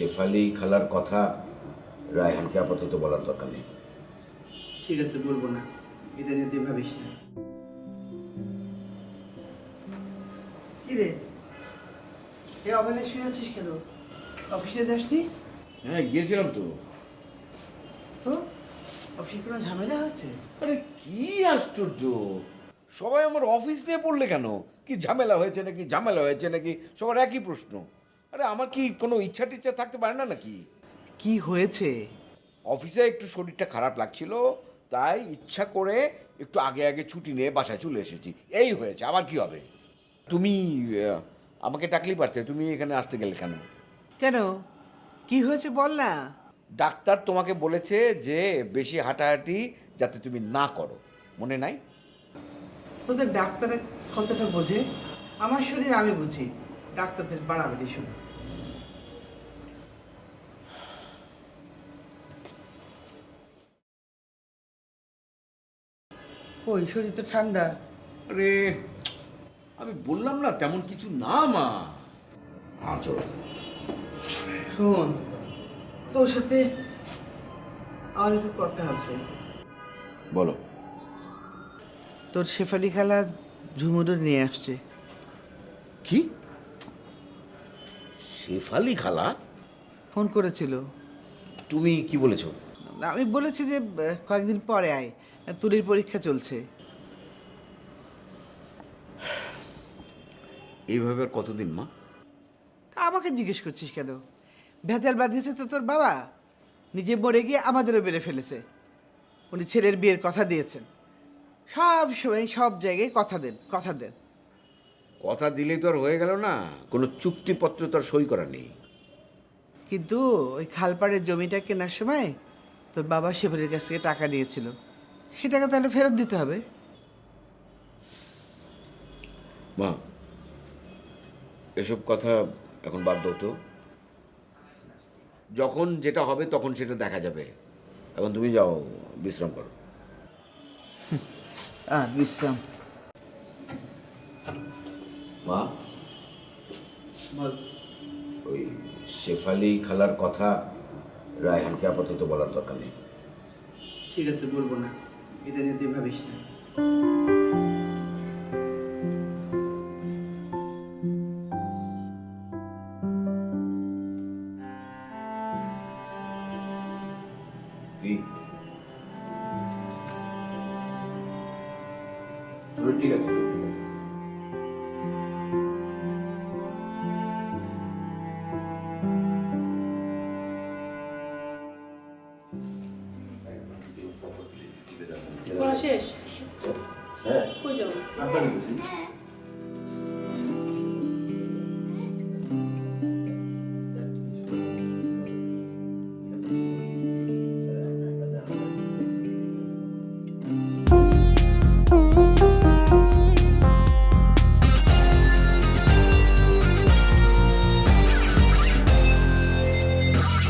শেফালি খালার কথা রায়হানকে আপাতত বলার দরকার নেই। ঠিক আছে বলব না। এটা নিয়ে তুই ভাবিস না। কি রে? এ অবেলায় শুয়ে আছিস কেন? অফিসে যাসনি? হ্যাঁ গিয়েছিলাম তো। তো? অফিসে কোনো ঝামেলা হচ্ছে? আরে কি আশ্চর্য! সবাই আমার অফিস নিয়ে পড়লে কেন? কি ঝামেলা হয়েছে নাকি? ঝামেলা হয়েছে নাকি? সবার একই প্রশ্ন। আরে আমার কি কোনো ইচ্ছা টিচ্ছা থাকতে পারে না নাকি? কি হয়েছে? অফিসে একটু শরীরটা খারাপ লাগছিল তাই ইচ্ছা করে একটু আগে আগে ছুটি নিয়ে বাসায় চলে এসেছি। এই হয়েছে আবার কি হবে? তুমি আহ, আমাকে ডাকলেই পারতে তুমি এখানে আসতে গেলে কেন? কেন? কি হয়েছে বল না। ডাক্তার তোমাকে বলেছে যে বেশি হাঁটাহাঁটি যাতে তুমি না করো। মনে নাই? তোদের ডাক্তারের কতটা বোঝে? আমার শরীর আমি বুঝি। ডাক্তারদের বাড়াবাড়ি শুধু। ওই শরীর তো ঠান্ডা। আরে আমি বললাম না তেমন কিছু না মা। হ্যাঁ চলো শোন তোর সাথে আমার একটু কথা আছে। বলো। তোর শেফালি খালা ঝুমুরও নিয়ে আসছে। কি? শেফালি খালা? ফোন করেছিল। তুমি কি বলেছ? আমি বলেছি যে কয়েকদিন পরে আয়। তুলির পরীক্ষা চলছে। এইভাবে আর কতদিন মা? তা আমাকে জিজ্ঞেস করছিস কেন? ভেজাল বাঁধিয়েছে তো তোর বাবা? নিজে মরে গিয়ে আমাদেরও বেড়ে ফেলেছে। উনি ছেলের বিয়ের কথা দিয়েছেন। সব সময় সব জায়গায় কথা দেন কথা দেন। কথা দিলেই তো আর হয়ে গেল না। কোনো চুক্তিপত্র তো আর সই করা নেই। কিন্তু ওই খালপাড়ের জমিটা কেনার সময় তোর বাবা শেফালির কাছ থেকে টাকা নিয়েছিল। সে টাকা তাহলে ফেরত দিতে হবে। মা এসব কথা এখন বাদ দাও তো। যখন যেটা হবে তখন সেটা দেখা যাবে। এখন তুমি যাও বিশ্রাম করো। আর বিশ্রাম। মা? ওই শেফালি খালার কথা রায়হানকে আপাতত বলার দরকার নেই। ঠিক আছে বলব না। এটা নিয়ে তুই ভাবিস না। ঠিক আছে। পড়া শেষ? হ্যাঁ। কই যাও আপনার গেছি হ্যাঁ।